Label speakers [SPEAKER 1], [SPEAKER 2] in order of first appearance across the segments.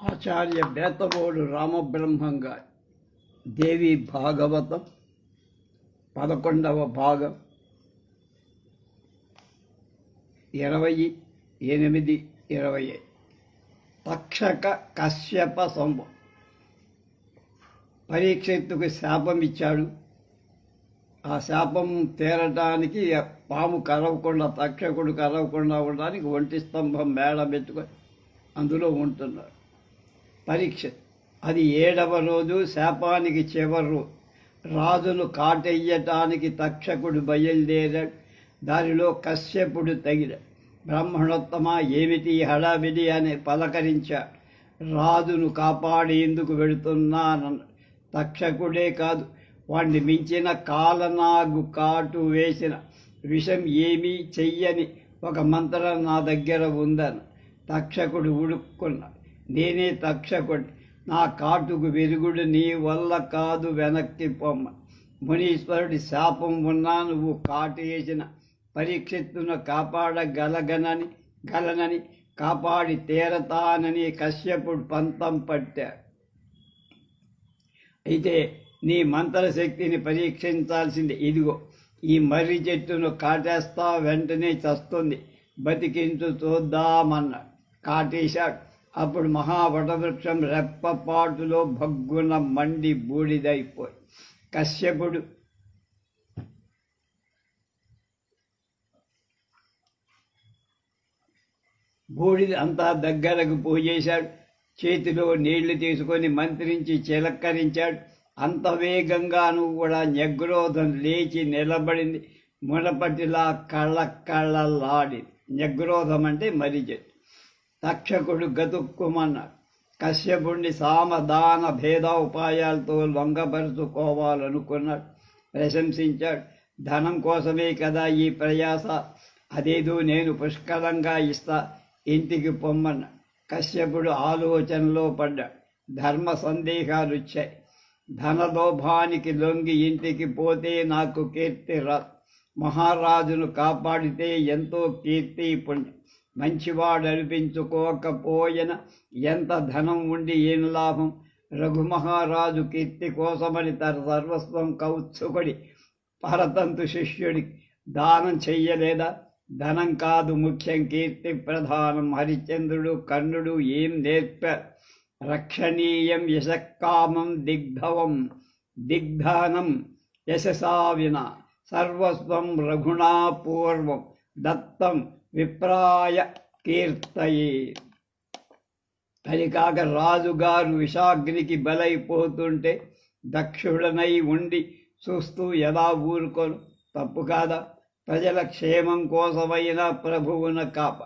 [SPEAKER 1] ఆచార్య బేతబోడు రామబ్రహ్మంగా దేవి భాగవతం పదకొండవ భాగం ఇరవై ఎనిమిది ఇరవై తక్షక కశ్యప సంభ పరీక్షత్తుకు శాపం ఇచ్చాడు ఆ శాపం తేరటానికి పాము కరవకుండా తక్షకుడు కరవకుండా ఉండడానికి ఒంటి స్తంభం మేడ పెట్టుకొని అందులో ఉంటున్నాడు. పరీక్ష. అది ఏడవ రోజు శాపానికి చివరు రాజును కాటెయ్యటానికి తక్షకుడు బయలుదేరాడు. దారిలో కశ్యపుడు తగిల బ్రాహ్మణోత్తమ ఏమిటి హడావిడి అని పలకరించాడు. రాజును కాపాడేందుకు వెళుతున్నానన్న తక్షకుడే కాదు. వాణ్ణి మించిన కాలనాగు కాటు వేసిన విషం ఏమీ చెయ్యని ఒక మంత్రం నా దగ్గర ఉందని తక్షకుడు ఉడుక్కున్నాడు. నేనే తక్షకుడి నా కాటుకు వెలుగుడు నీ వల్ల కాదు వెనక్కి పొమ్మ. మునీశ్వరుడి శాపం ఉన్నా నువ్వు కాటు వేసిన పరీక్షిత్తును కాపాడగలగనని గలనని కాపాడి తీరతానని కశ్యపుడు పంతం పట్టాడు. అయితే నీ మంత్రశక్తిని పరీక్షించాల్సింది ఇదిగో ఈ మర్రి చెట్టును కాటేస్తా వెంటనే చస్తుంది. బతికించు చూద్దామన్నాడు. కాటేశాడు. అప్పుడు మహావటవృక్షం రెప్పపాటులో భగ్గున మండి బూడిదైపోయి. కశ్యపుడు బూడిద అంతా దగ్గరకు పోజేశాడు చేతిలో నీళ్ళు తీసుకొని మంత్రించి చిలక్కరించాడు అంత వేగంగాను కూడా నెగ్రోధం లేచి నిలబడింది. మునపటిలా కళ్ళ కళ్ళలాడి నెగ్రోధం అంటే మరి తక్షకుడు గతుక్కుమన్నాడు కశ్యపుణ్ణి సామదాన భేద ఉపాయాలతో లొంగపరుచుకోవాలనుకున్నాడు. ప్రశంసించాడు. ధనం కోసమే కదా ఈ ప్రయాస. అదేదో నేను పుష్కలంగా ఇస్తా. ఇంటికి పొమ్మన్న. కశ్యపుడు ఆలోచనలో పడ్డాడు. ధర్మ సందేహాలు వచ్చాయి. ధనలోభానికి లొంగి ఇంటికి పోతే నాకు కీర్తి రా. మహారాజును కాపాడితే ఎంతో కీర్తి పుణ్యం. మంచివాడు అనిపించుకోకపోయిన ఎంత ధనం ఉండి ఏం లాభం? రఘుమహారాజు కీర్తి కోసమని తన సర్వస్వం కౌత్సుకుడి పరతంతు శిష్యుడి దానం చెయ్యలేదా? ధనం కాదు ముఖ్యం కీర్తి ప్రధానం. హరిశ్చంద్రుడు కర్ణుడు ఏం నేర్ప? రక్షణీయం యశకామం దిగ్ధవం. దిగ్ధానం యశసా విన సర్వస్వం రఘుణాపూర్వం. దత్తం విప్రాయ కీర్తయే. అది కాక రాజుగారు విషాగ్నికి బలైపోతుంటే దక్షుడనై ఉండి చూస్తూ ఎలా ఊరుకోను? తప్పు కాదా? ప్రజల క్షేమం కోసమైనా ప్రభువున కాప.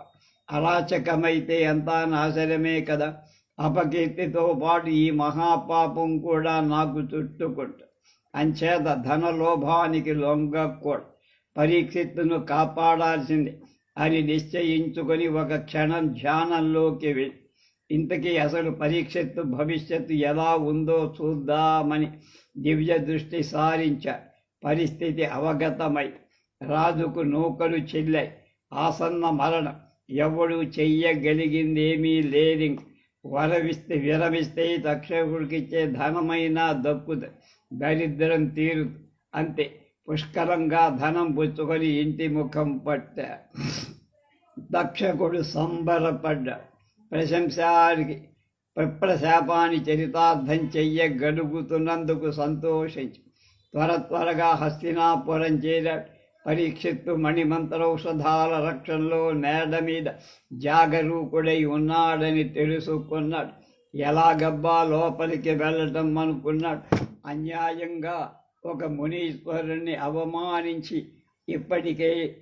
[SPEAKER 1] అరాచకమైతే అంతా నాశనమే కదా? అపకీర్తితో పాటు ఈ మహాపాపం కూడా నాకు చుట్టుకుంట అంచేత ధనలోభానికి లొంగకూడదు. పరీక్షిత్తును కాపాడాల్సిందే. అని నిశ్చయించుకొని ఒక క్షణం ధ్యానంలోకి ఇంతకీ అసలు పరీక్షత్తు భవిష్యత్తు ఎలా ఉందో చూద్దామని దివ్య దృష్టి సారించ. పరిస్థితి అవగతమై రాజుకు నూకలు చెల్లాయి ఆసన్న మరణం. ఎవడు చెయ్యగలిగిందేమీ లేదు. వరవిస్తే విరమిస్తే తక్షకుడికిచ్చే ధనమైనా దక్కుతుంది దరిద్రం తీరు అంతే. పుష్కలంగా ధనం పుచ్చుకొని ఇంటి ముఖం పట్ట. దక్షకుడు సంబరపడ్డా. ప్రశంసానికి ప్రప్రశాపాన్ని చరితార్థం చెయ్యగలుగుతున్నందుకు సంతోషించి. త్వర త్వరగా హస్తినాపురం చేరాడు పరీక్షిత్తు మణిమంత్రౌషధాల రక్షణలో నేడ మీద జాగరూకుడై ఉన్నాడని తెలుసుకున్నాడు. ఎలాగబ్బా లోపలికి వెళ్ళటం అనుకున్నాడు. అన్యాయంగా ఒక మునీశ్వరుణ్ణి అవమానించి ఇప్పటికే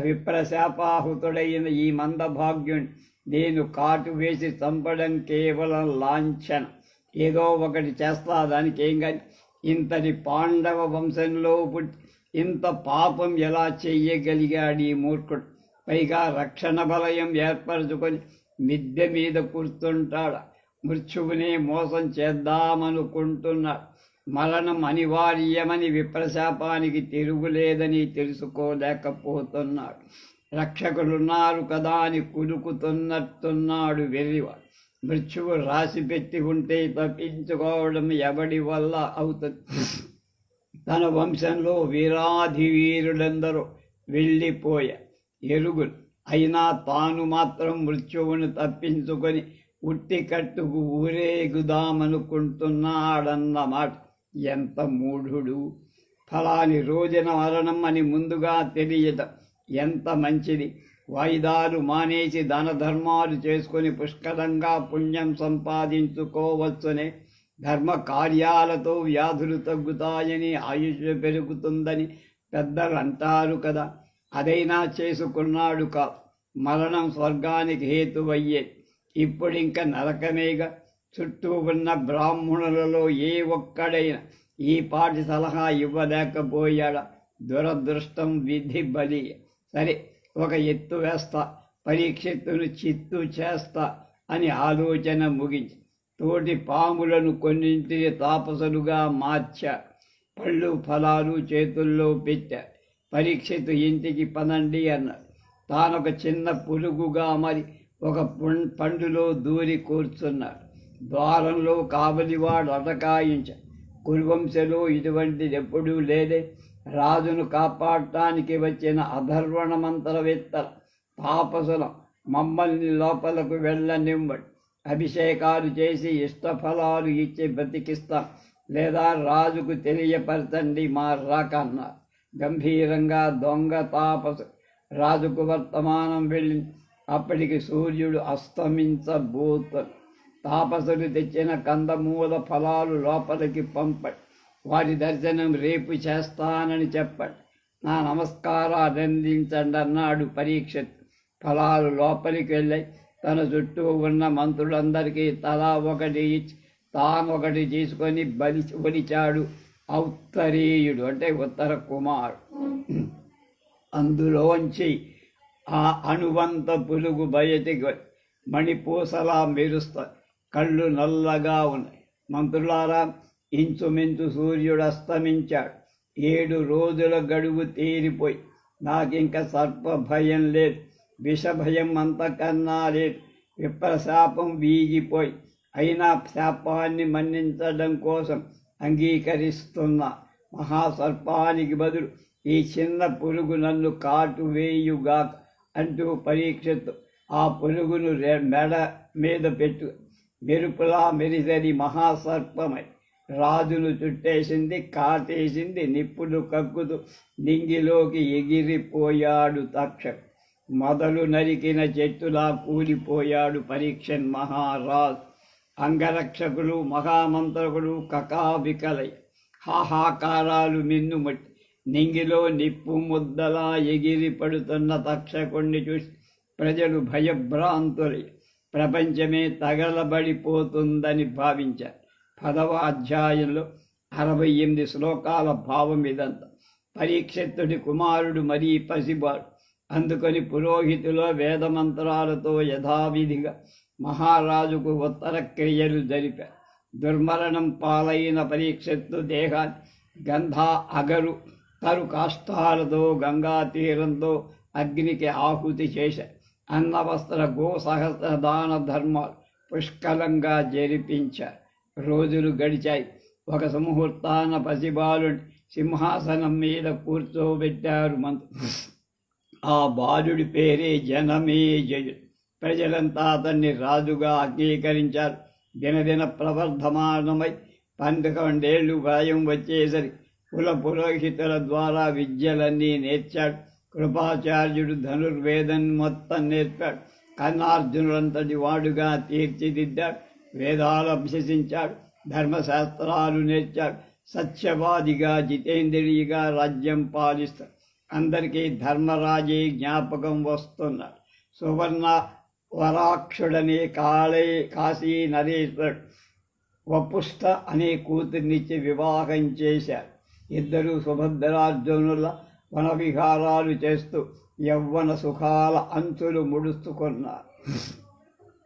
[SPEAKER 1] విప్రశాపాహుతుడైన ఈ మందభాగ్యుని నేను కాటు వేసి చంపడం కేవలం లాంఛన. ఏదో ఒకటి చేస్తా దానికి ఏం కానీ ఇంతటి పాండవ వంశంలో పుట్టి ఇంత పాపం ఎలా చెయ్యగలిగాడు ఈ మూర్ఖుడు? పైగా రక్షణ బలయం ఏర్పరచుకొని మిద్దె మీద కూర్చుంటాడు. మృత్యువునే మోసం చేద్దామనుకుంటున్నాడు. మరణం అనివార్యమని విప్రశాపానికి తిరుగులేదని తెలుసుకోలేకపోతున్నాడు. రక్షకులున్నారు కదా అని కులుకుతున్నట్టున్నాడు వెర్రివాడు. మృత్యువు రాసి పెట్టి ఉంటే తప్పించుకోవడం ఎవడి వల్ల అవుతుంది? తన వంశంలో వీరాధి వీరులందరూ వెళ్ళిపోయా ఎరుగులు. అయినా తాను మాత్రం మృత్యువును తప్పించుకొని ఉట్టి కట్టుకు ఊరేగుదామనుకుంటున్నాడన్నమాట. ఎంత మూఢుడు? ఫలాని రోజున మరణం అని ముందుగా తెలియట ఎంత మంచిది? వాయిదాలు మానేసి దాన ధర్మాలు చేసుకొని పుష్కలంగా పుణ్యం సంపాదించుకోవచ్చునే ధర్మ కార్యాలతో వ్యాధులు తగ్గుతాయని ఆయుష్ పెరుగుతుందని పెద్దలు అంటారు కదా. అదైనా చేసుకున్నాడు కా మరణం స్వర్గానికి హేతువయ్యే. ఇప్పుడింక నరకమేగా. చుట్టూ ఉన్న బ్రాహ్మణులలో ఏ ఒక్కడైనా ఈ పాటి సలహా ఇవ్వలేకపోయాడ. దురదృష్టం విధి బలి. సరే ఒక ఎత్తు వేస్తా పరీక్షిత్తును చిత్తు చేస్తా అని ఆలోచన ముగించి తోటి పాములను కొన్నింటిని తాపసులుగా మార్చ. పళ్ళు ఫలాలు చేతుల్లో పెట్టా. పరీక్షితు ఇంటికి పనండి అన్నాడు. తానొక చిన్న పురుగుగా మరి ఒక పండులో దూరి కూర్చున్నాడు. ద్వారంలో కావలివాడు అటకాయించ. కురువంశలో ఇటువంటిది ఎప్పుడూ లేదే. రాజును కాపాడటానికి వచ్చిన అధర్వణమంతరవేత్తల తాపసులం మమ్మల్ని లోపలకు వెళ్ళనివ్వండి. అభిషేకాలు చేసి ఇష్టఫలాలు ఇచ్చి బ్రతికిస్తా. లేదా రాజుకు తెలియపరచండి మా రాకన్నారు గంభీరంగా దొంగ తాపసు రాజుకు వర్తమానం వెళ్ళింది. అప్పటికి సూర్యుడు అస్తమించబోతుంది తాపసులు తెచ్చిన కందమూల ఫలాలు లోపలికి పంపడు వారి దర్శనం రేపు చేస్తానని చెప్పండి నా నమస్కారాలు అందించండి అన్నాడు పరీక్ష. ఫలాలు లోపలికి వెళ్ళాయి తన చుట్టూ ఉన్న మంత్రులందరికీ తలా ఒకటి ఇచ్చి తాను ఒకటి తీసుకొని బలి ఒలిచాడు ఔత్తరీయుడు అంటే ఉత్తర కుమారు. అందులోంచి ఆ అణువంత పులుగు బయటికి మణిపూసలా మెరుస్తాయి కళ్ళు నల్లగా ఉన్నాయి. మంత్రులారా ఇంచుమించు సూర్యుడు అస్తమించాడు. ఏడు రోజుల గడువు తీరిపోయి. నాకింక సర్ప భయం లేదు. విషభయం అంతకన్నా లేదు. విప్రశాపం వీగిపోయి. అయినా శాపాన్ని మన్నించడం కోసం అంగీకరిస్తున్నా. మహాసర్పానికి బదులు ఈ చిన్న పురుగు నన్ను కాటు వేయుగాక అంటూ పరీక్షిత్తు. ఆ పురుగును మెడ మీద పెట్టు మెరుపులా మెరిదని మహాసర్పమై. రాజును చుట్టేసింది కాటేసింది నిప్పుడు కక్కుతూ నింగిలోకి ఎగిరిపోయాడు తక్షక్. మొదలు నరికిన చెట్టులా కూలిపోయాడు పరీక్షన్ మహారాజ్. అంగరక్షకులు మహామంత్రకులు కకావికలై హాహాకారాలు మిన్నుమట్టి నింగిలో నిప్పు ముద్దలా ఎగిరి పడుతున్న తక్షకుణ్ణి చూసి ప్రజలు భయభ్రాంతులై ప్రపంచమే తగలబడిపోతుందని భావించారు పదవ అధ్యాయంలో అరవై ఎనిమిది శ్లోకాల భావం ఇదంతా. పరీక్షిత్తుడి కుమారుడు మరీ పసిబాడు. అందుకని పురోహితులో వేదమంత్రాలతో యథావిధిగా మహారాజుకు ఉత్తర క్రియలు జరిపారు. దుర్మరణం పాలైన పరీక్షిత్తు దేహాన్ని గంధా అగరు తరు కాష్టాలతో గంగా తీరంతో అగ్నికి ఆహుతి చేశారు. అన్నవస్త్ర గో సహస్ర దాన ధర్మాలు పుష్కలంగా జరిపించారు రోజులు గడిచాయి. ఒక సుముహూర్తాన పసిబాలుని సింహాసనం మీద కూర్చోబెట్టారు మంత్రి. ఆ బాలుడి పేరే జనమే జయుడు ప్రజలంతా అతన్ని రాజుగా అంగీకరించారు. దినదిన ప్రవర్ధమానమై పన్నెండేళ్ళు భయం వచ్చేసరి కుల పురోహితుల ద్వారా విద్యలన్నీ నేర్చాడు. కృపాచార్యుడు ధనుర్వేదం మొత్తం నేర్పాడు. కన్నార్జునుడంతటి వాడుగా తీర్చిదిద్దాడు. వేదాలు అభ్యసించాడు. ధర్మశాస్త్రాలు నేర్చాడు. సత్యవాదిగా జితేంద్రియిగా రాజ్యం పాలిస్తాడు. అందరికీ ధర్మరాజే జ్ఞాపకం వస్తున్నాడు. సువర్ణ వరాక్షుడనే కాళే కాశీ నరేశ్వరుడు. వపుష్ట అనే కూతుర్నిచ్చి వివాహం చేశారు ఇద్దరు సుభద్రార్జునుల వనవిహారాలు చేస్తూ యవ్వన సుఖాల అంచులు ముడుస్తుకున్నారు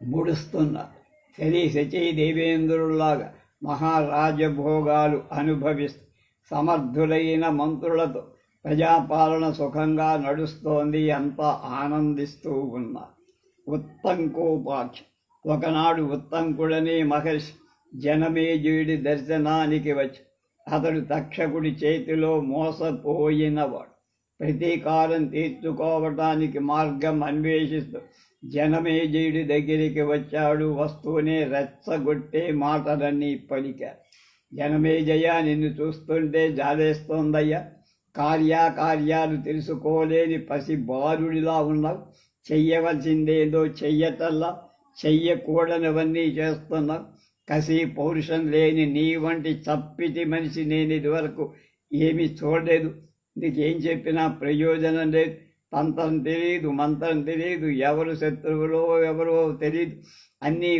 [SPEAKER 1] ముడుస్తున్నారు శని శచీ దేవేంద్రుల్లాగా మహారాజభోగాలు అనుభవిస్తూ సమర్థులైన మంత్రులతో ప్రజాపాలన సుఖంగా నడుస్తోంది అంతా ఆనందిస్తూ ఉన్నారు ఉత్తంకోపాక్ష. ఒకనాడు ఉత్తంకుడనే మహర్షి జనమేజయుడి దర్శనానికి వచ్చి అతడు తక్షకుడి చేతిలో మోసపోయినవాడు. ప్రతీకారం తీర్చుకోవటానికి మార్గం అన్వేషిస్తూ జనమేజయుడి దగ్గరికి వచ్చాడు. వస్తూనే రెచ్చగొట్టే మాటలన్నీ పలికారు జనమేజయ నిన్ను చూస్తుంటే జాలేస్తోందయ్యా. కార్యాకార్యాలు తెలుసుకోలేని పసి బాలుడిలా ఉన్నావు. చెయ్యవలసిందేదో చెయ్యటల్లా చెయ్యకూడనివన్నీ చేస్తున్నావు. కసి పౌరుషం లేని నీ వంటి చప్పిటి మనిషి నేను ఇదివరకు ఏమీ చూడలేదు. నీకేం చెప్పినా ప్రయోజనం లేదు. తంత్రం తెలియదు మంత్రం తెలియదు ఎవరు శత్రువులో ఎవరో తెలియదు అన్నీ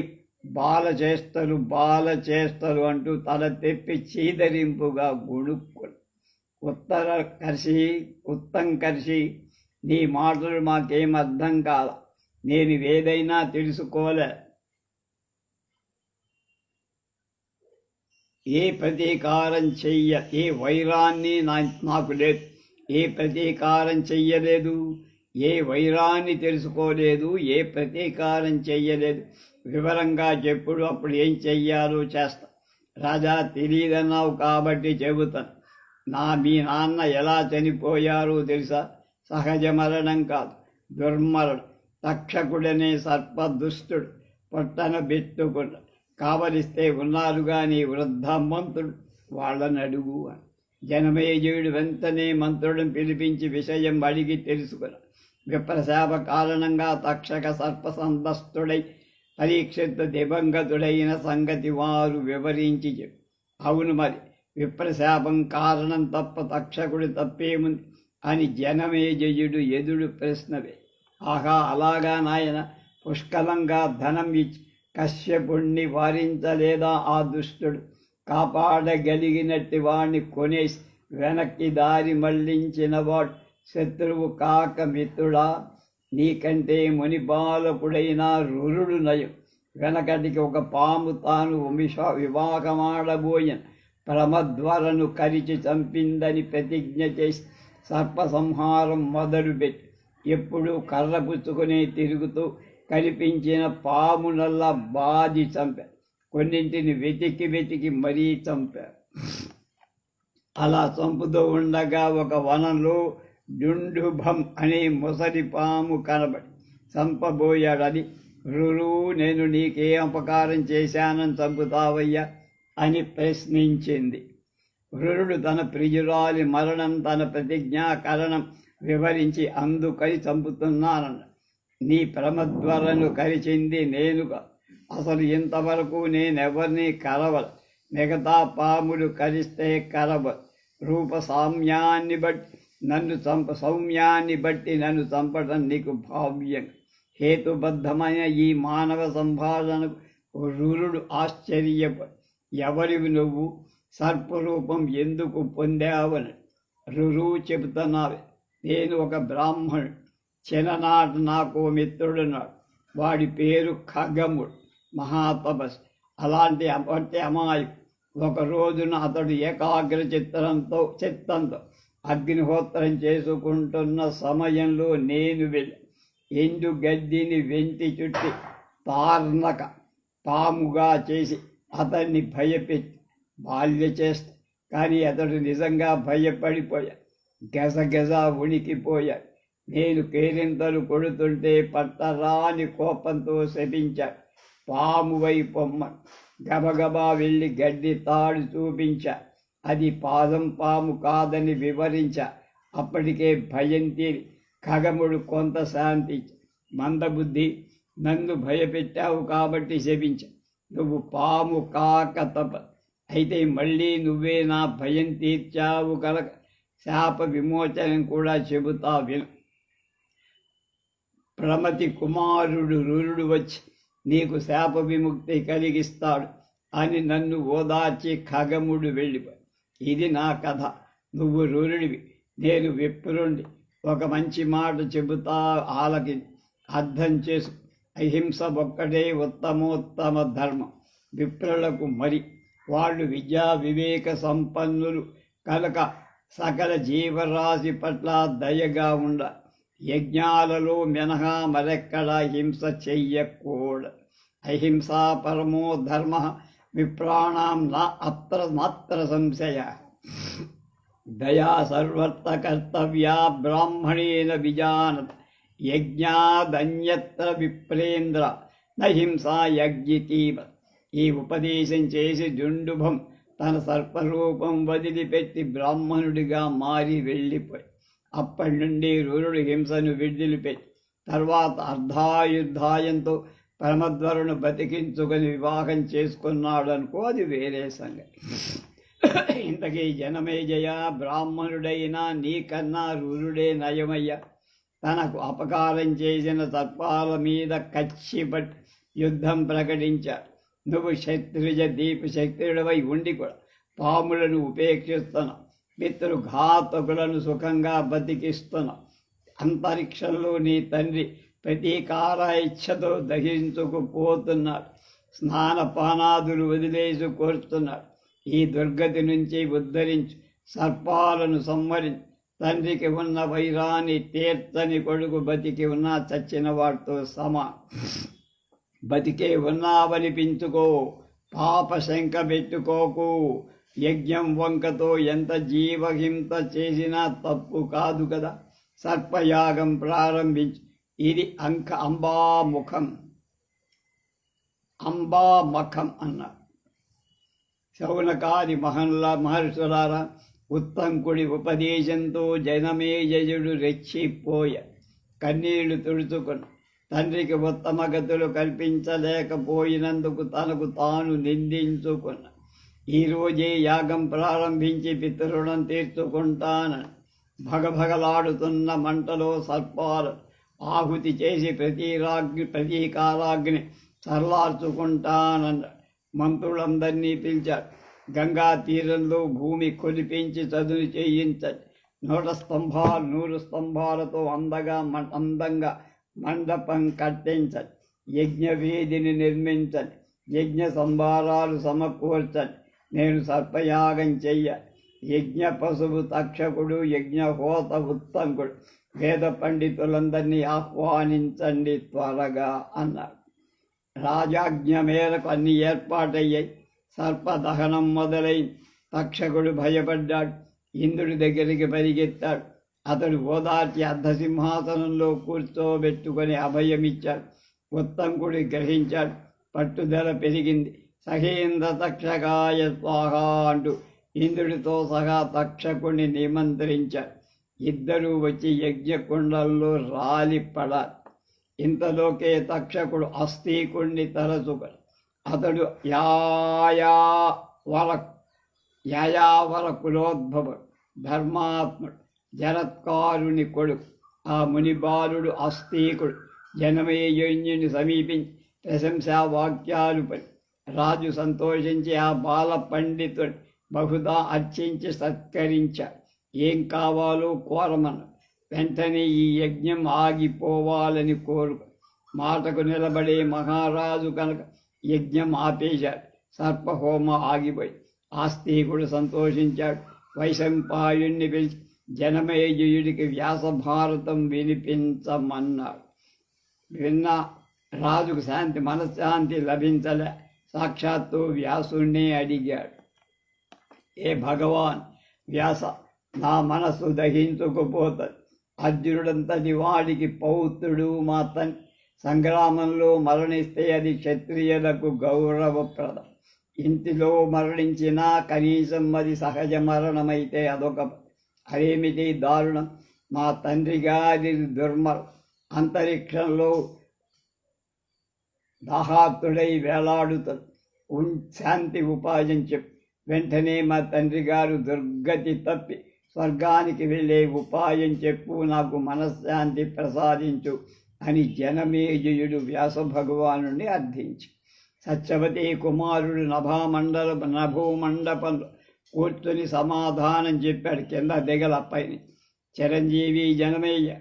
[SPEAKER 1] బాల చేస్తారు బాల చేస్తారు అంటూ తల తెప్పి చీదరింపుగా గుణుక్కుని ఉత్తర కర్షి ఉత్తం కర్షి నీ మాటలు మాకేం అర్థం కాల నేను ఏదైనా తెలుసుకోలే. ఏ ప్రతీకారం చెయ్య ఏ వైరాన్ని నా నాకు లేదు. ఏ ప్రతీకారం చెయ్యలేదు. ఏ వైరాన్ని తెలుసుకోలేదు. ఏ ప్రతీకారం చెయ్యలేదు. వివరంగా చెప్పుడు అప్పుడు ఏం చెయ్యాలో చేస్తా. రాజా తెలియదన్నావు కాబట్టి చెబుతాను నా మీ నాన్న ఎలా చనిపోయారో తెలుసా? సహజ మరణం కాదు. దుర్మరణం తక్షకుడనే సర్పదుష్టుడు పొట్టన పెట్టుకున్నాడు కావలిస్తే ఉన్నారు కానీ వృద్ధ మంత్రుడు. వాళ్ళని అడుగు అని. జనమేజయుడు వెంటనే మంత్రులను పిలిపించి విషయం అడిగి తెలుసుకున్న విప్రశాప కారణంగా తక్షక సర్పసందస్తుడై పరీక్షిత దివంగతుడైన సంగతి వారు వివరించి చెప్పు. అవును మరి విప్రశాపం కారణం తప్ప తక్షకుడు తప్పేముంది? అని జనమేజయుడు ఎదుడు ప్రశ్నవే. ఆహా అలాగా నాయన పుష్కలంగా ధనం ఇచ్చి కశ్యపుణ్ణి వారించలేదా ఆ దుష్టుడు? కాపాడగలిగినట్టి వాణ్ణి కొనేసి వెనక్కి దారి మళ్ళించినవాడు శత్రువు కాక మిత్రుడా? నీకంటే మునిబాలకుడైన రురుడు నయం. వెనకటికి ఒక పాము తాను విష వివాహమాడబోయిన ప్రమద్వరను కరిచి చంపిందని ప్రతిజ్ఞ చేసి సర్పసంహారం మొదలుపెట్టి. ఎప్పుడూ కర్ర పుచ్చుకునే తిరుగుతూ కనిపించిన పామునల్లా బాధి చంపారు కొన్నింటిని వెతికి వెతికి మరీ చంపారు అలా చంపుతూ ఉండగా ఒక వనంలో డుండుభం అనే ముసలి పాము కనబడి చంపబోయాడు అది రురు నేను నీకే అపకారం చేశానని చంపుతావయ్యా అని ప్రశ్నించింది. వృరుడు తన ప్రియురాలి మరణం తన ప్రతిజ్ఞాకరణం వివరించి అందుకని చంపుతున్నానన్నాడు. నీ ప్రమద్వరను కరిచింది నేనుగా అసలు ఇంతవరకు నేనెవరిని కలవల. మిగతా పాములు కరిస్తే కలవ. రూప సామ్యాన్ని బట్టి నన్ను చంప సౌమ్యాన్ని బట్టి నన్ను చంపడం నీకు భావ్యం. హేతుబద్ధమైన ఈ మానవ సంభాషణకు రురుడు ఆశ్చర్య ఎవరివి నువ్వు? సర్పరూపం ఎందుకు పొందావని రురువు చెబుతున్నావే. నేను ఒక బ్రాహ్మణుడు. చిన్ననాడు నాకు మిత్రుడున్నాడు. వాడి పేరు ఖగముడు మహాతపస్ అలాంటి అపట్టి అమాయి ఒక రోజున అతడు ఏకాగ్ర చిత్రంతో చిత్తంతో అగ్నిహోత్రం చేసుకుంటున్న సమయంలో నేను వెళ్ళి ఎండు గడ్డిని వెంటి చుట్టి తార్నక పాముగా చేసి అతన్ని భయపెట్టి బాల్య చేస్తా. కానీ అతడు నిజంగా భయపడిపోయా. గజగజ ఉనికిపోయాడు నేను కేరింతలు కొడుతుంటే పట్టరాని కోపంతో శపించ. పాము పొమ్మ గబగబా వెళ్ళి గడ్డి తాడు చూపించ. అది పాదం పాము కాదని వివరించ. అప్పటికే భయం తీరి ఖగముడు కొంత శాంతి మందబుద్ధి నన్ను భయపెట్టావు కాబట్టి శపించ. నువ్వు పాము కాక తప అయితే మళ్ళీ నువ్వే నా భయం తీర్చావు కనుక శాప విమోచనం కూడా చెబుతా విను. ప్రమతి కుమారుడు రురుడు వచ్చి నీకు శాప విముక్తి కలిగిస్తాడు అని నన్ను ఓదార్చి ఖగముడు వెళ్ళిపోయి ఇది నా కథ నువ్వు రురుడివి నేను విప్రుండి ఒక మంచి మాట చెబుతా ఆలకి అర్థం చేసు అహింస ఒక్కటే ఉత్తమోత్తమ ధర్మం. విప్రులకు మరి వాళ్ళు విద్యా వివేక సంపన్నులు. కనుక సకల జీవరాశి పట్ల దయగా ఉండ యజ్ఞాలలో మినహా మరెక్కడా హింస చెయ్యకూడదు అహింసా పరమో ధర్మ విప్రాణాం నా అత్ర మాత్ర సంశయ. దయా సర్వర్త కర్తవ్యా బ్రాహ్మణేన విజానత. యజ్ఞాదన్యత్ర విప్రేంద్ర నహింసా యజ్ఞితీవ. ఈ ఉపదేశం చేసి జుండుభం తన సర్పరూపం వదిలిపెట్టి బ్రాహ్మణుడిగా మారి వెళ్ళిపోయి. అప్పటి నుండి రూరుడు హింసను విడిదిలిపెట్టి తర్వాత అర్ధాయుద్ధాయంతో పరమధ్వరును బతికించుకొని వివాహం చేసుకున్నాడు అనుకో అది వేరే సంగతి. ఇంతకీ జనమేజయ బ్రాహ్మణుడైనా నీకన్నా రూరుడే నయమయ్య. తనకు అపకారం చేసిన సర్పాల మీద కచ్చిపట్టి యుద్ధం ప్రకటించాడు నువ్వు శత్రుజ దీప శక్తుడవై ఉండి కూడా పాములను ఉపేక్షిస్తున్నావు పితృఘాతకులను సుఖంగా బతికిస్తున్న. అంతరిక్షంలో నీ తండ్రి ప్రతీకార ఇచ్ఛతో దహించుకుపోతున్నాడు స్నానపానాదులు వదిలేసి కోరుతున్నాడు ఈ దుర్గతి నుంచి ఉద్ధరించి. సర్పాలను సంహరించి. తండ్రికి ఉన్న వైరాన్ని తీర్చని కొడుకు బతికి ఉన్నా చచ్చిన వాడితో సమా బతికే ఉన్నావనిపించుకో. పాప శంక పెట్టుకోకు. యజ్ఞం వంకతో ఎంత జీవహింత చేసినా తప్పు కాదు కదా. సర్పయాగం ప్రారంభించి. ఇది అంక అంబాముఖం అంబామఖం అన్నారు శౌనకాది మహన్ల మహర్షులారా ఉత్తంకుడి ఉపదేశంతో జనమేజయుడు రెచ్చిపోయ. కన్నీళ్ళు తుడుచుకుని తండ్రికి ఉత్తమ గతులు కల్పించలేకపోయినందుకు తనకు తాను నిందించుకున్న. ఈరోజే యాగం ప్రారంభించి పితృణం తీర్చుకుంటాను. భగభగలాడుతున్న మంటలో సర్పాలు ఆహుతి చేసి ప్రతీరాగ్ని ప్రతీకారాగ్ని చల్లార్చుకుంటానన్న మంత్రులందరినీ పిలిచారు గంగా తీరంలో భూమి కొలిపించి చదును చేయించండి నూట స్తంభాలు నూరు స్తంభాలతో అందగా మ- అందంగా మండపం కట్టించండి యజ్ఞవేదిని నిర్మించండి యజ్ఞ సంభారాలు సమకూర్చండి నేను సర్పయాగం చెయ్య. యజ్ఞ పశువు తక్షకుడు యజ్ఞహోత ఉత్తంకుడు. వేద పండితులందరినీ ఆహ్వానించండి త్వరగా అన్నారు రాజాజ్ఞ మేరకు అన్ని ఏర్పాటయ్యాయి. సర్పదహనం మొదలై తక్షకుడు భయపడ్డాడు. ఇంద్రుడి దగ్గరికి పరిగెత్తాడు. అతడు ఓదార్చి అర్ధసింహాసనంలో కూర్చోబెట్టుకొని అభయమిచ్చాడు. ఉత్తంకుడి గ్రహించాడు. పట్టుదల పెరిగింది. సహేంద్ర తక్షకాయ స్వాహ అంటూ ఇంద్రుడితో సహా తక్షకుని నిమంత్రించారు ఇద్దరూ వచ్చి యజ్ఞకుండల్లో రాలి ఇంతలోకే తక్షకుడు అస్థీకుణ్ణి తలచుకొని అతడు యాయా వర యాయావర కులోద్భవుడు ధర్మాత్ముడు జరత్కారుని కొడుకు. ఆ మునిబాలుడు అస్థీకుడు. జనమేయుని సమీపించి ప్రశంసా వాక్యాలు పలి. రాజు సంతోషించి ఆ బాల పండితుడు బహుదా అర్చించి సత్కరించ. ఏం కావాలో కోరమను. వెంటనే ఈ యజ్ఞం ఆగిపోవాలని కోరుకు. మాటకు నిలబడే మహారాజు కనుక యజ్ఞం ఆపేశాడు. సర్పహోమ ఆగిపోయి ఆస్తికుడు సంతోషించాడు. వైశంపాయుణ్ణి పిలిచి జనమేజయుడికి వ్యాసభారతం వినిపించమన్నాడు. విన్న రాజుకు శాంతి మనశ్శాంతి లభించలే. సాక్షాత్తు వ్యాసుణ్ణి అడిగాడు. ఏ భగవాన్ వ్యాస నా మనసు దహించుకుపోతుంది. అర్జునుడంతటి వాడికి పౌత్రుడు మా తన్ సంగ్రామంలో మరణిస్తే అది క్షత్రియులకు గౌరవప్రదం. ఇంటిలో మరణించినా కనీసం అది సహజ మరణమైతే అదొక అదేమిటి దారుణం? మా తండ్రి గారి దుర్మర్. అంతరిక్షంలో దాహాతుడై వేలాడుతుంది ఉన్ శాంతి ఉపాయం చెప్పు వెంటనే మా తండ్రి గారు దుర్గతి తప్పి స్వర్గానికి వెళ్ళే ఉపాయం చెప్పు నాకు మనశ్శాంతి ప్రసాదించు అని జనమేజయుడు వ్యాస భగవానుని అర్థించి. సత్యవతి కుమారుడు నభామండల నభోమండపంలో కూర్చుని సమాధానం చెప్పాడు కింద దిగల పైన. చిరంజీవి జనమేయ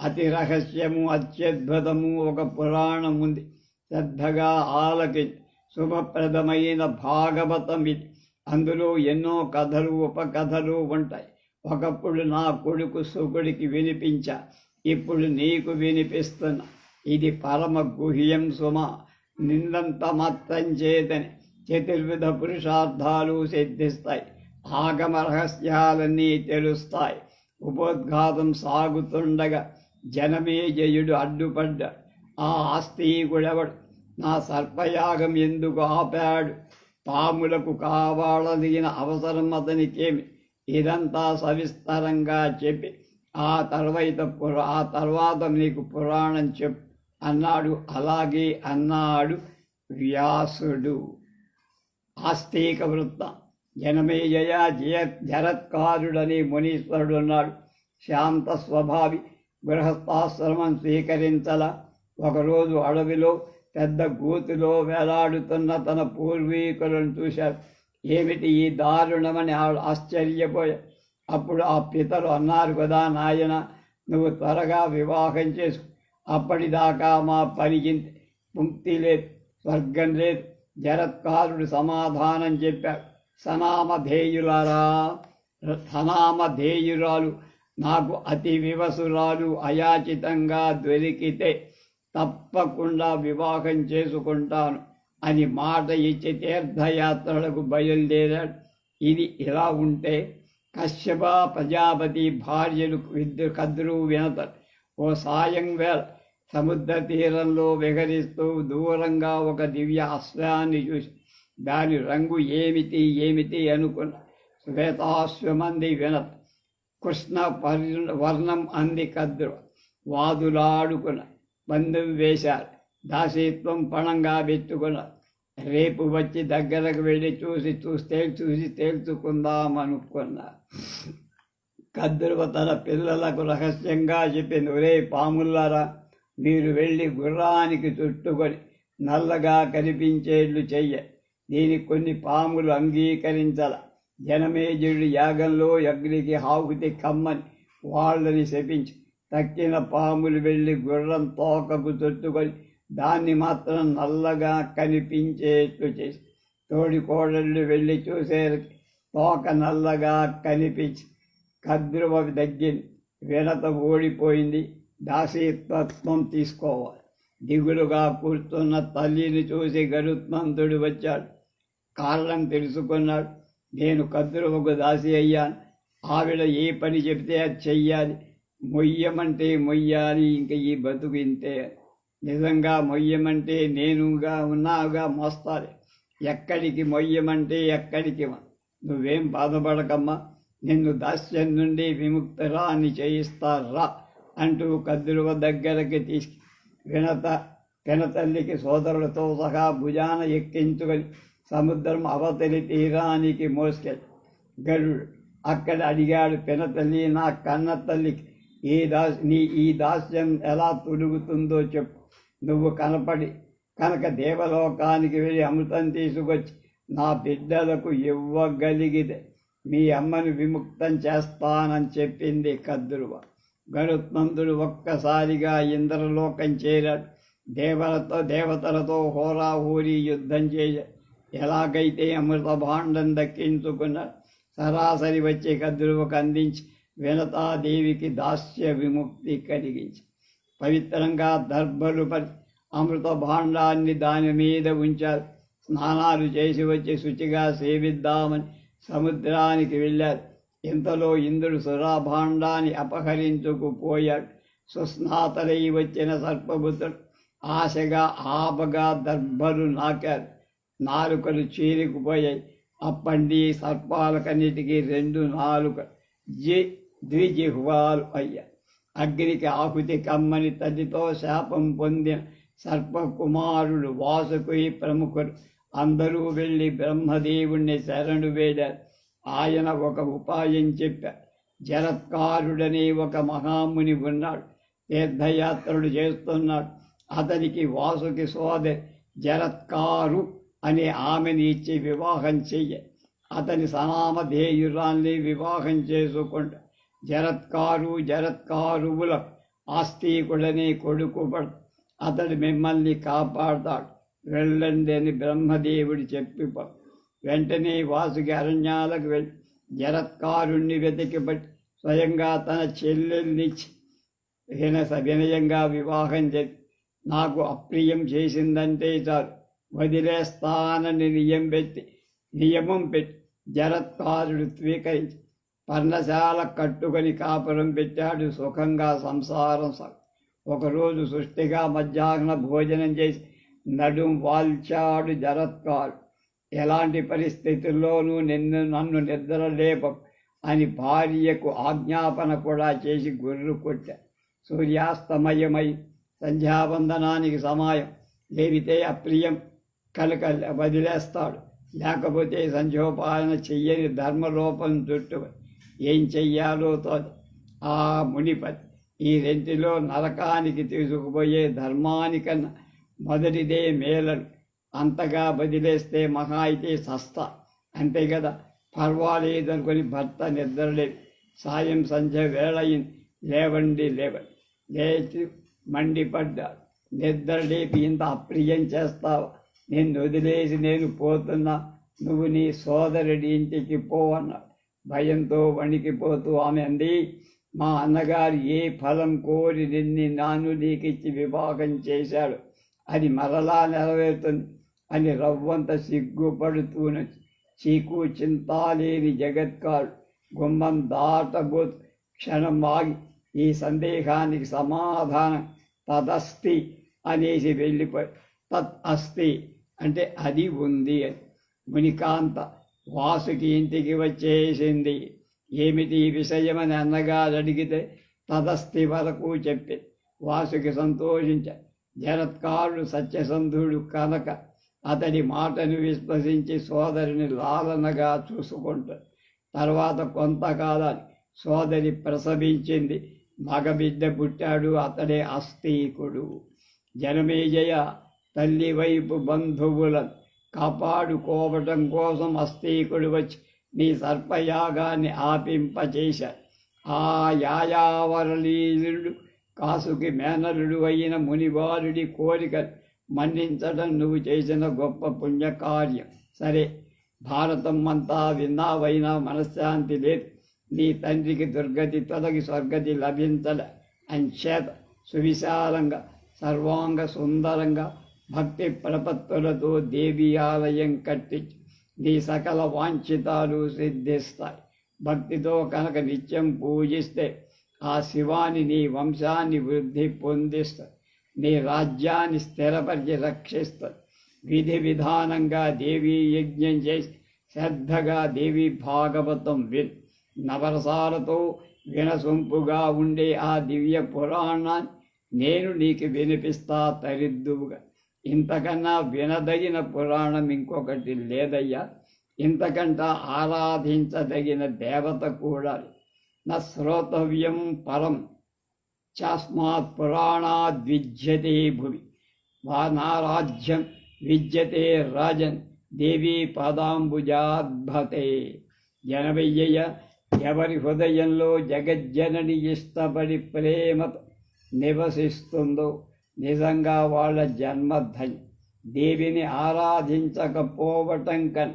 [SPEAKER 1] అతి రహస్యము అత్యద్భుతము ఒక పురాణం ఉంది. శ్రద్ధగా ఆలకి శుభప్రదమైన భాగవతం ఇది అందులో ఎన్నో కథలు ఉపకథలు ఉంటాయి. ఒకప్పుడు నా కొడుకు సుకుడికి వినిపించా. ఇప్పుడు నీకు వినిపిస్తున్నా. ఇది పరమ గుహ్యం సుమ. నిన్నంత మత్తం చేతని. చతుర్విధ పురుషార్థాలు సిద్ధిస్తాయి. ఆగమ రహస్యాలన్నీ తెలుస్తాయి. ఉపోద్ఘాతం సాగుతుండగా జనమేజయుడు అడ్డుపడ్డ ఆ ఆస్తికుడెవడు నా సర్పయాగం ఎందుకు ఆపాడు? పాములకు కావాలదిగిన అవసరం అతనికేమి? ఇదంతా సవిస్తరంగా చెప్పి ఆ తర్వాత పుర ఆ తర్వాత నీకు పురాణం చెప్పు అన్నాడు. అలాగే అన్నాడు వ్యాసుడు. ఆస్తిక వృత్తం. జనమేజయ జయ జరత్కారుడని మునీశ్వరుడు ఉన్నాడు శాంత స్వభావి గృహస్థాశ్రమం స్వీకరించల. ఒకరోజు అడవిలో పెద్ద గూతిలో వేలాడుతున్న తన పూర్వీకులను చూశారు. ఏమిటి ఈ దారుణమని ఆవిడ ఆశ్చర్యపోయాడు అప్పుడు ఆ పితరు అన్నారు కదా నాయన నువ్వు త్వరగా వివాహం చేసు అప్పటిదాకా మా పనికి ముక్తి లేదు స్వర్గం లేదు జరత్కారుడు సమాధానం చెప్పాడు. సనామధేయులారా సనామధేయురాలు నాకు అతి వివసురాలు అయాచితంగా దొరికితే తప్పకుండా వివాహం చేసుకుంటాను అని మాట ఇచ్చి తీర్థయాత్రలకు బయలుదేరాడు. ఇది ఇలా ఉంటే కశ్యప ప్రజాపతి భార్యలు విద్యు కద్రు వినత. ఓ సాయం వేళ సముద్ర తీరంలో విహరిస్తూ దూరంగా ఒక దివ్య అశ్వాన్ని చూసి దాని రంగు ఏమిటి ఏమిటి అనుకున్న శ్వేతాశ్వమంది వినత. కృష్ణ పర్- వర్ణం అంది కద్రు. వాదులాడుకున్న పందెం వేశారు దాసీత్వం పణంగా పెట్టుకున్నారు రేపు వచ్చి దగ్గరకు వెళ్ళి చూసి చూస్తే చూసి తేల్చుకుందాం అనుకున్నా. కద్రువ తన పిల్లలకు రహస్యంగా చెప్పింది ఒరే పాములారా మీరు వెళ్ళి గుర్రానికి చుట్టుకొని నల్లగా కనిపించేట్లు చెయ్య. దీనికి కొన్ని పాములు అంగీకరించాల. జనమేజుడి యాగంలో అగ్నికి హావుతి కమ్మని వాళ్ళని శపించు. తక్కిన పాములు వెళ్ళి గుర్రం తోకకు చుట్టుకొని దాన్ని మాత్రం నల్లగా కనిపించేట్లు చేసి తోడి కోడళ్ళు వెళ్ళి చూసేసరికి తోక నల్లగా కనిపించి కద్రువ దగ్గింది వినత ఓడిపోయింది. దాసీతత్వం తీసుకోవాలి. దిగులుగా కూర్చున్న తల్లిని చూసి గరుత్మంతుడు వచ్చాడు. కారణం తెలుసుకున్నాడు. నేను కద్రువకు దాసి అయ్యాను. ఆవిడ ఏ పని చెబితే అది చెయ్యాలి. మొయ్యమంటే మొయ్యాలి ఇంక ఈ బతుకు ఇంతే. నిజంగా మొయ్యమంటే నేనుగా ఉన్నాగా మోస్తాలి. ఎక్కడికి మొయ్యమంటే ఎక్కడికి నువ్వేం బాధపడకమ్మా. నిన్ను దాస్యం నుండి విముక్తరాన్ని చేయిస్తారా అంటూ కద్రువ దగ్గరకి తీసుకు వినత పినతల్లికి సోదరులతో సహా భుజాన ఎక్కించుకొని సముద్రం అవతలి తీరానికి మోసుకెళ్ళి గరుడు అక్కడ అడిగాడు పినతల్లి నా కన్న తల్లికి ఈ దాస్ నీ ఈ దాస్యం ఎలా తొలుగుతుందో చెప్పు. నువ్వు కనపడి కనుక దేవలోకానికి వెళ్ళి అమృతం తీసుకొచ్చి నా బిడ్డలకు ఇవ్వగలిగితే మీ అమ్మను విముక్తం చేస్తానని చెప్పింది కద్రువ. గరుత్మంతుడు ఒక్కసారిగా ఇంద్రలోకం చేరాడు. దేవలతో దేవతలతో హోరాహోరీ యుద్ధం చేశాడు. ఎలాగైతే అమృత భాండం దక్కించుకున్నాడు సరాసరి వచ్చి కద్రువకు అందించి వినతాదేవికి దాస్య విముక్తి కలిగించి పవిత్రంగా దర్భలు పరి అమృత భాండాన్ని దాని మీద ఉంచారు. స్నానాలు చేసి వచ్చి శుచిగా సేవిద్దామని సముద్రానికి వెళ్ళారు. ఇంతలో ఇంద్రుడు సురాభాండాన్ని అపహరించుకుపోయాడు. సుస్నాతలై వచ్చిన సర్పపుత్రుడు ఆశగా ఆపగా దర్భలు నాకారు. నాలుకలు చీరుకుపోయాయి అప్పండి సర్పాలకన్నిటికీ రెండు నాలుక. జి ద్విజిహ్వాలు అయ్య అగ్నికి ఆకుతి కమ్మని తల్లితో శాపం పొందిన సర్పకుమారుడు వాసుకుయి ప్రముఖుడు అందరూ వెళ్ళి బ్రహ్మదేవుణ్ణి శరణు వేడారు ఆయన ఒక ఉపాయం చెప్పారు జరత్కారుడనే ఒక మహాముని ఉన్నాడు తీర్థయాత్రలు చేస్తున్నాడు అతనికి వాసుకి సోదరి జరత్కారు అనే ఆమెని ఇచ్చి వివాహం చెయ్య అతని సనామధేయురాల్ని వివాహం చేసుకుంటా జరత్కారు జరత్కారువుల ఆస్తికుడనే కొడుకు అతడు మిమ్మల్ని కాపాడతాడు. వెళ్ళండి అని బ్రహ్మదేవుడు చెప్పి వెంటనే వాసుకి అరణ్యాలకు వెళ్ళి జరత్కారుణ్ణి వెతికిపట్టి స్వయంగా తన చెల్లెల్నిచ్చి వినస వినయంగా వివాహం చేసి నాకు అప్రియం చేసిందంటే చాలు. వదిలేస్తానని నియం పెట్టి నియమం పెట్టి జరత్కారుడు స్వీకరించి పర్ణశాల కట్టుకొని కాపురం పెట్టాడు సుఖంగా సంసారం ఒకరోజు సృష్టిగా మధ్యాహ్న భోజనం చేసి నడుం వాల్చాడు జరత్కారు ఎలాంటి పరిస్థితుల్లోనూ నిన్ను నన్ను నిద్ర లేప అని భార్యకు ఆజ్ఞాపన కూడా చేసి గుర్రు కొట్టా. సూర్యాస్తమయమై సంధ్యావందనానికి సమాయం. లేవితే అప్రియం కనుక వదిలేస్తాడు. లేకపోతే సంధ్యోపాలన చెయ్యని ధర్మలోపం చుట్టూ ఏం చెయ్యాలో తో ఆ మునిపతి ఈ రెంటిలో నరకానికి తీసుకుపోయే ధర్మానికన్నా మొదటిదే మేలను అంతగా వదిలేస్తే మహా అయితే సస్త. అంతే కదా పర్వాలేదనుకొని భర్త నిద్రలేదు సాయం సంధ్య వేళయింది లేవండి లేవండి లేచి మండిపడ్డాడు నిద్ర లేపి ఇంత అప్రియం చేస్తావా? నిన్ను వదిలేసి నేను పోతున్నా. నువ్వు నీ సోదరుడి ఇంటికి పో భయంతో వణికిపోతూ ఆమె అంది మా అన్నగారు ఏ ఫలం కోరి నిన్ని నాను నీకిచ్చి వివాహం చేశాడు? అది మరలా నెరవేరుతుంది అని రవ్వంత సిగ్గుపడుతూనే చీకు చింతాలేని జగత్కారు గుమ్మం దాటబో క్షణం ఆగి ఈ సందేహానికి సమాధానం తదస్తి అనేసి వెళ్ళిపోయి తత్ అస్తి అంటే అది ఉంది అని. మునికాంత వాసుకి ఇంటికి వచ్చేసింది. ఏమిటి విషయమని అన్నగారు అడిగితే తదస్తి వరకు చెప్పి వాసుకి సంతోషించ. జరత్కారుడు సత్యసంధుడు కనుక అతడి మాటను విశ్వసించి సోదరిని లాలనగా చూసుకుంటాడు తర్వాత కొంతకాలానికి సోదరి ప్రసవించింది. మగబిడ్డ పుట్టాడు అతడే అస్థీకుడు. జనమేజయ తల్లి వైపు బంధువులను కాపాడుకోవటం కోసం అస్థీకుడు వచ్చి నీ సర్పయాగాన్ని ఆపింపచేశ ఆ యాయావరలీలుడు కాసుకి మేనరుడు అయిన మునివారుడి కోరిక మన్నించడం నువ్వు చేసిన గొప్ప పుణ్యకార్యం. సరే భారతం అంతా విన్నావైనా మనశ్శాంతి లేదు. నీ తండ్రికి దుర్గతి తొలగి స్వర్గతి లభించలే అంచేత సువిశాలంగా సర్వాంగ సుందరంగా భక్తి ప్రపత్తులతో దేవి ఆలయం కట్టించి నీ సకల వాంఛితాలు సిద్ధిస్తాయి. భక్తితో కనుక నిత్యం పూజిస్తే ఆ శివాని నీ వంశాన్ని వృద్ధి పొందిస్తుంది నీ రాజ్యాన్ని స్థిరపరిచి రక్షిస్తుంది విధి విధానంగా దేవీ యజ్ఞం చేసి శ్రద్ధగా దేవి భాగవతం విన్. నవరసాలతో వినసొంపుగా ఉండే ఆ దివ్య పురాణాన్ని నేను నీకు వినిపిస్తా తరిద్దువుగా. ఇంతకన్నా వినదగిన పురాణం ఇంకొకటి లేదయ్యా. ఇంతకంట ఆరాధించదగిన దేవత కూడా నా శ్రోతవ్యం పరం. చాస్మాత్ పురాణాద్విజ్యతే భువి. వానారాజ్యం విద్యతే రాజన్. దేవీ పదాంబుజాద్భతే జనవయ్య ఎవరి హృదయంలో జగజ్జనని ఇష్టపడి ప్రేమ నివసిస్తుందో నిజంగా వాళ్ళ జన్మధన్యం. దేవిని ఆరాధించకపోవటం కన్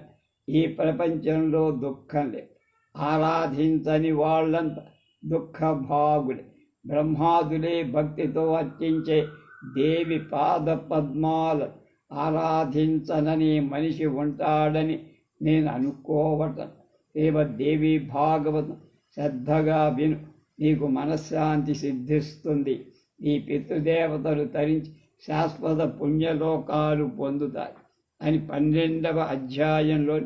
[SPEAKER 1] ఈ ప్రపంచంలో దుఃఖం లేదు. ఆరాధించని వాళ్ళంత దుఃఖభాగులే. బ్రహ్మాదులే భక్తితో అర్చించే దేవి పాద పద్మాలు ఆరాధించనని మనిషి ఉంటాడని నేను అనుకోవటం. దేవి భాగవతం శ్రద్ధగా విను. నీకు మనశ్శాంతి సిద్ధిస్తుంది. ఈ పితృదేవతలు తరించి శాశ్వత పుణ్యలోకాలు పొందుతాయి. అని పన్నెండవ అధ్యాయంలో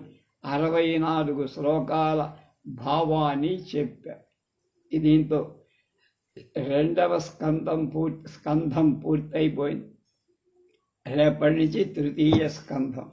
[SPEAKER 1] అరవై నాలుగు శ్లోకాల భావాన్ని చెప్పారు. దీంతో రెండవ స్కందం పూర్తి స్కంధం పూర్తయిపోయింది. రేపటి నుంచి తృతీయ స్కంధం